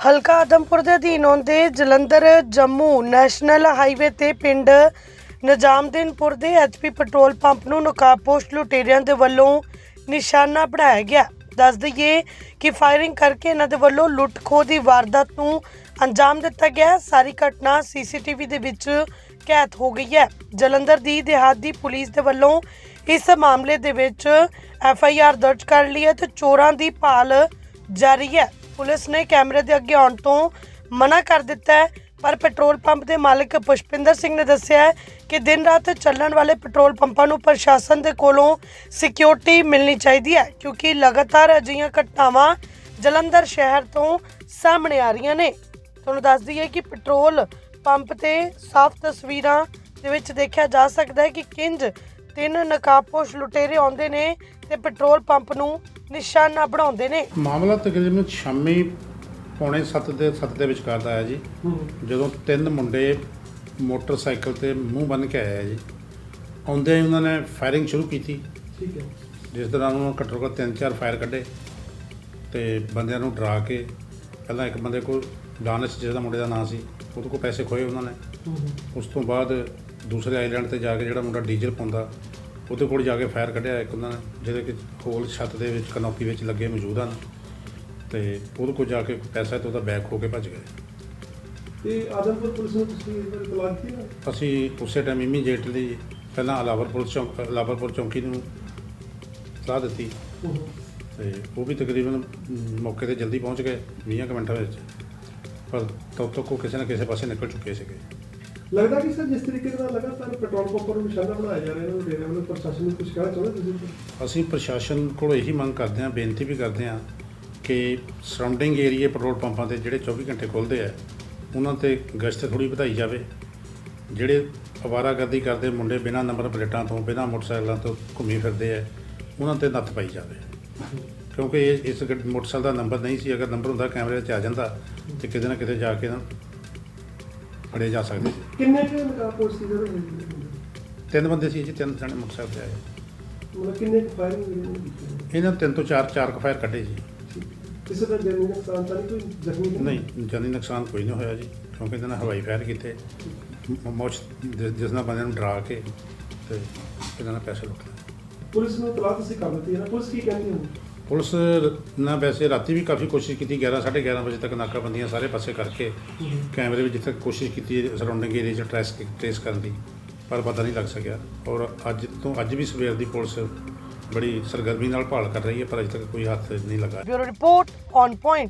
ਹਲਕਾ ਆਦਮਪੁਰ ਦੇ ਅਧੀਨ ਆਉਂਦੇ ਜਲੰਧਰ, ਜੰਮੂ ਨੈਸ਼ਨਲ ਹਾਈਵੇ ਤੇ ਪਿੰਡ ਨਿਜ਼ਾਮਦੀਨਪੁਰ ਦੇ ਐਚਪੀ ਪੈਟਰੋਲ ਪੰਪ ਨੂੰ ਨਕਾਬਪੋਸ਼ ਲੁਟੇਰਿਆਂ ਦੇ ਵੱਲੋਂ ਨਿਸ਼ਾਨਾ ਬਣਾਇਆ ਗਿਆ। ਦੱਸ ਦਈਏ ਕਿ ਫਾਇਰਿੰਗ ਕਰਕੇ ਇਹਨਾਂ ਦੇ ਵੱਲੋਂ ਲੁੱਟ ਖੋਹ ਦੀ ਵਾਰਦਾਤ ਨੂੰ ਅੰਜਾਮ ਦਿੱਤਾ ਗਿਆ। ਸਾਰੀ ਘਟਨਾ ਸੀਸੀਟੀਵੀ ਦੇ ਵਿੱਚ ਕੈਦ ਹੋ ਗਈ ਹੈ। ਜਲੰਧਰ ਦੀ ਦਿਹਾਤ ਦੀ ਪੁਲਿਸ ਦੇ ਵੱਲੋਂ ਇਸ ਮਾਮਲੇ ਦੇ ਵਿੱਚ ਐਫ ਆਈ ਆਰ ਦਰਜ ਕਰ ਲਈ ਹੈ ਤੇ ਚੋਰਾਂ ਦੀ ਭਾਲ ਜਾਰੀ ਹੈ। ਪੁਲਿਸ ਨੇ ਕੈਮਰੇ ਦੇ ਅੱਗੇ ਆਉਣ ਤੋਂ ਮਨਾ ਕਰ ਦਿੱਤਾ ਹੈ, ਪਰ ਪੈਟਰੋਲ ਪੰਪ ਦੇ ਮਾਲਕ ਪੁਸ਼ਪਿੰਦਰ ਸਿੰਘ ਨੇ ਦੱਸਿਆ ਹੈ ਕਿ ਦਿਨ ਰਾਤ ਚੱਲਣ ਵਾਲੇ ਪੈਟਰੋਲ ਪੰਪਾਂ ਨੂੰ ਪ੍ਰਸ਼ਾਸਨ ਦੇ ਕੋਲੋਂ ਸਿਕਿਉਰਿਟੀ ਮਿਲਣੀ ਚਾਹੀਦੀ ਹੈ, ਕਿਉਂਕਿ ਲਗਾਤਾਰ ਅਜਿਹੀਆਂ ਘਟਨਾਵਾਂ ਜਲੰਧਰ ਸ਼ਹਿਰ ਤੋਂ ਸਾਹਮਣੇ ਆ ਰਹੀਆਂ ਨੇ। ਤੁਹਾਨੂੰ ਦੱਸ ਦਈਏ ਕਿ ਪੈਟਰੋਲ ਪੰਪ ਤੇ ਸਾਫ਼ ਤਸਵੀਰਾਂ ਦੇ ਵਿੱਚ ਦੇਖਿਆ ਜਾ ਸਕਦਾ ਹੈ ਕਿ ਕਿੰਜ ਤਿੰਨ ਨਕਾਬਪੋਸ਼ ਲੁਟੇਰੇ ਆਉਂਦੇ ਨੇ ਤੇ ਪੈਟਰੋਲ ਪੰਪ ਨੂੰ ਨਿਸ਼ਾਨਾ ਬਣਾਉਂਦੇ ਨੇ। ਮਾਮਲਾ ਤਕਰੀਬਨ ਸ਼ਾਮੀ ਪੌਣੇ 7 ਦੇ 7 ਦੇ ਵਿਚਕਾਰ ਦਾ ਆਇਆ ਜੀ। ਜਦੋਂ ਤਿੰਨ ਮੁੰਡੇ ਮੋਟਰਸਾਈਕਲ ਤੇ ਮੂੰਹ ਬੰਨ ਕੇ ਆਏ ਆ ਜੀ। ਆਉਂਦੇ ਹੀ ਉਹਨਾਂ ਨੇ ਫਾਇਰਿੰਗ ਸ਼ੁਰੂ ਕੀਤੀ। ਠੀਕ ਹੈ। ਜਿਸ ਦੌਰਾਨ ਉਹਨਾਂ ਘੱਟੋ ਘੱਟ ਤਿੰਨ ਚਾਰ ਫਾਇਰ ਕੱਢੇ ਤੇ ਬੰਦਿਆਂ ਨੂੰ ਡਰਾ ਕੇ ਪਹਿਲਾਂ ਇੱਕ ਬੰਦੇ ਕੋਲ ਦਾਨਿਸ਼ ਜਿਹਦਾ ਮੁੰਡੇ ਦਾ ਨਾਂ ਸੀ ਉਹਦੇ ਕੋਲ ਪੈਸੇ ਖੋਏ ਉਹਨਾਂ ਨੇ। ਉਸ ਤੋਂ ਬਾਅਦ ਦੂਸਰੇ ਆਈਲੈਂਡ ਤੇ ਜਾ ਕੇ ਜਿਹੜਾ ਮੁੰਡਾ ਡੀਜ਼ਲ ਪਾਉਂਦਾ ਉਹਦੇ ਕੋਲ ਜਾ ਕੇ ਫਾਇਰ ਕੱਢਿਆ ਇੱਕ ਉਹਨਾਂ ਨੇ ਜਿਹਦੇ ਕਿ ਹੋਲ ਛੱਤ ਦੇ ਵਿੱਚ ਕਨੋਪੀ ਵਿੱਚ ਲੱਗੇ ਮੌਜੂਦ ਹਨ। ਤੇ ਉਹਦੇ ਕੋਲ ਜਾ ਕੇ ਪੈਸਾ ਤੇ ਉਹਦਾ ਬੈਗ ਖੋ ਕੇ ਭੱਜ ਗਏ। ਤੇ ਆਦਮਪੁਰ ਪੁਲਿਸ ਨੂੰ ਤੁਸੀਂ ਇਸ ਬਾਰੇ ਇਤਲਾਹ ਨਾ ਅਸੀਂ ਉਸੇ ਟਾਈਮ ਇਮੀਡੀਏਟਲੀ ਪਹਿਲਾਂ ਅਲਾਵਰ ਪੁਲਿਸ ਚੌਂਕ ਅਲਾਵਰਪੁਰ ਚੌਂਕੀ ਨੂੰ ਸਲਾਹ ਦਿੱਤੀ। ਤੇ ਉਹ ਵੀ ਤਕਰੀਬਨ ਮੌਕੇ ਤੇ ਜਲਦੀ ਪਹੁੰਚ ਗਏ 20 ਕੁ ਮਿੰਟਾਂ ਵਿੱਚ। ਪਰ ਤਦ ਤੱਕ ਉਹ ਕਿਸੇ ਨਾ ਕਿਸੇ ਪਾਸੇ ਨਿਕਲ ਚੁੱਕੇ ਸੀਗੇ। ਲੱਗਦਾ ਕਿ ਸਰ ਜਿਸ ਤਰੀਕੇ ਨਾਲ ਲਗਾਤਾਰ ਪੈਟਰੋਲ ਪੰਪਾਂ ਨੂੰ ਨਿਸ਼ਾਨਾ ਬਣਾਇਆ ਜਾ ਰਿਹਾ ਇਹਨਾਂ ਨੂੰ ਡੇਰੇ ਵੱਲੋਂ ਪ੍ਰਸ਼ਾਸਨ ਨੂੰ ਕੁਝ ਕਹਿਣਾ ਚਾਹੁੰਦੇ ਤੁਸੀਂ ਅਸੀਂ ਪ੍ਰਸ਼ਾਸਨ ਕੋਲ ਇਹੀ ਮੰਗ ਕਰਦੇ ਹਾਂ, ਬੇਨਤੀ ਵੀ ਕਰਦੇ ਹਾਂ ਕਿ ਸਰਾਊਂਡਿੰਗ ਏਰੀਏ ਪੈਟਰੋਲ ਪੰਪਾਂ ਤੇ ਜਿਹੜੇ 24 ਘੰਟੇ ਖੁੱਲ੍ਹਦੇ ਆ, ਉਹਨਾਂ ਤੇ ਗਸ਼ਤ ਥੋੜੀ ਵਧਾਈ ਜਾਵੇ। ਜਿਹੜੇ ਅਵਾਰਾਗਰਦੀ ਕਰਦੇ ਮੁੰਡੇ ਬਿਨਾਂ ਨੰਬਰ ਪਲੇਟਾਂ ਤੋਂ, ਬਿਨਾਂ ਮੋਟਰਸਾਈਕਲਾਂ ਤੋਂ ਘੁੰਮੀ ਫਿਰਦੇ ਆ, ਉਹਨਾਂ ਤੇ ਨੱਥ ਪਾਈ ਜਾਵੇ। ਕਿਉਂਕਿ ਇਹ ਇਸ ਗੱਡ- ਮੋਟਰਸਾਈਕਲ ਦਾ ਨੰਬਰ ਨਹੀਂ ਸੀ, ਅਗਰ ਨੰਬਰ ਹੁੰਦਾ, ਕੈਮਰੇ 'ਚ ਆ ਜਾਂਦਾ ਤੇ ਕਿਤੇ ਨਾ ਕਿਤੇ ਜਾ ਕੇ ਫੜੇ ਜਾ ਸਕਦੇ ਸੀ। ਕਿੰਨੇ ਕੁ ਨਕਾਬ ਪੋਸਟ ਸੀ? ਤਿੰਨ ਬੰਦੇ ਸੀ ਜੀ ਤਿੰਨ ਜਣੇ ਮੋਟਰਸਾਈਕਲ ਤੇ ਆਏ। ਮਤਲਬ ਕਿੰਨੇ ਕੁ ਫਾਇਰਿੰਗ ਹੋਈ ਇਹਨਾਂ ਦੀ ਤਿੰਨ ਤੋਂ ਚਾਰ ਚਾਰ ਕੁ ਫਾਇਰ ਕੱਢੇ ਜੀ। ਕਿਸੇ ਦਾ ਜਾਨੀ ਨੁਕਸਾਨ ਤਾਂ ਨਹੀਂ ਕੋਈ ਜ਼ਖਮੀ ਨਹੀਂ? ਜਾਨੀ ਨੁਕਸਾਨ ਕੋਈ ਨਹੀਂ ਹੋਇਆ ਜੀ ਕਿਉਂਕਿ ਇਹਨਾਂ ਨੇ ਹਵਾਈ ਫਾਇਰ ਕੀਤੇ। ਮ- ਮੌਜ ਜਿਸ ਨਾਲ ਬੰਦਿਆਂ ਨੂੰ ਡਰਾ ਕੇ ਤੇ ਇਹਨਾਂ ਨੇ ਪੈਸੇ ਲੁੱਟ ਪੁਲਿਸ ਨੂੰ ਇਤਲਾਹ ਤੁਸੀਂ ਕਰ ਦਿੱਤੀ ਹੈ ਨਾ? ਪੁਲਿਸ ਕੀ ਕਹਿੰਦੀ ਹੈ? ਪੁਲਿਸ ਨਾ ਵੈਸੇ ਰਾਤੀ ਵੀ ਕਾਫੀ ਕੋਸ਼ਿਸ਼ ਕੀਤੀ 11 11:30 ਵਜੇ ਤੱਕ ਨਾਕਾਬੰਦੀਆਂ ਸਾਰੇ ਪਾਸੇ ਕਰਕੇ ਕੈਮਰੇ ਵਿੱਚ ਜਿੱਥੇ ਕੋਸ਼ਿਸ਼ ਕੀਤੀ ਸਰਾਊਂਡਿੰਗ ਏਰੀਆ 'ਚ ਟ੍ਰੈਸ ਟ੍ਰੇਸ ਕਰਨ ਦੀ, ਪਰ ਪਤਾ ਨਹੀਂ ਲੱਗ ਸਕਿਆ। ਔਰ ਅੱਜ ਤੋਂ, ਅੱਜ ਵੀ ਸਵੇਰ ਦੀ ਪੁਲਿਸ ਬੜੀ ਸਰਗਰਮੀ ਨਾਲ ਭਾਲ ਕਰ ਰਹੀ ਹੈ, ਪਰ ਅਜੇ ਤੱਕ ਕੋਈ ਹੱਥ ਨਹੀਂ ਲੱਗਾ ਬਿਊਰੋ ਰਿਪੋਰਟ ਔਨ ਪੁਆਇੰਟ